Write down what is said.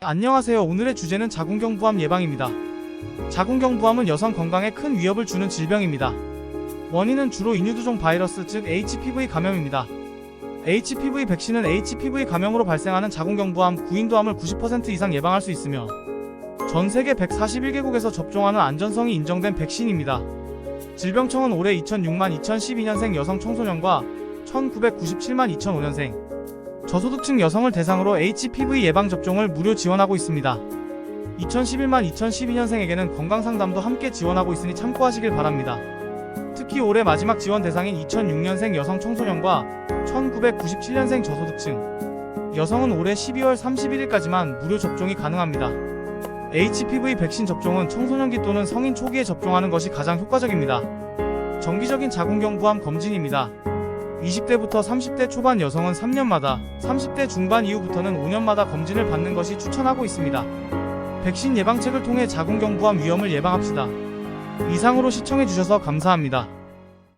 안녕하세요. 오늘의 주제는 자궁경부암 예방입니다. 자궁경부암은 여성 건강에 큰 위협을 주는 질병입니다. 원인은 주로 인유두종 바이러스 즉 HPV 감염입니다. HPV 백신은 HPV 감염으로 발생하는 자궁경부암, 구인도암을 90% 이상 예방할 수 있으며 전 세계 141개국에서 접종하는 안전성이 인정된 백신입니다. 질병청은 올해 2006만 2012년생 여성 청소년과 1997만 2005년생 저소득층 여성을 대상으로 HPV 예방 접종을 무료 지원하고 있습니다. 2011만 2012년생에게는 건강 상담도 함께 지원하고 있으니 참고하시길 바랍니다. 특히 올해 마지막 지원 대상인 2006년생 여성 청소년과 1997년생 저소득층 여성은 올해 12월 31일까지만 무료 접종이 가능합니다. HPV 백신 접종은 청소년기 또는 성인 초기에 접종하는 것이 가장 효과적입니다. 정기적인 자궁경부암 검진입니다. 20대부터 30대 초반 여성은 3년마다, 30대 중반 이후부터는 5년마다 검진을 받는 것이 추천하고 있습니다. 백신 예방책을 통해 자궁경부암 위험을 예방합시다. 이상으로 시청해주셔서 감사합니다.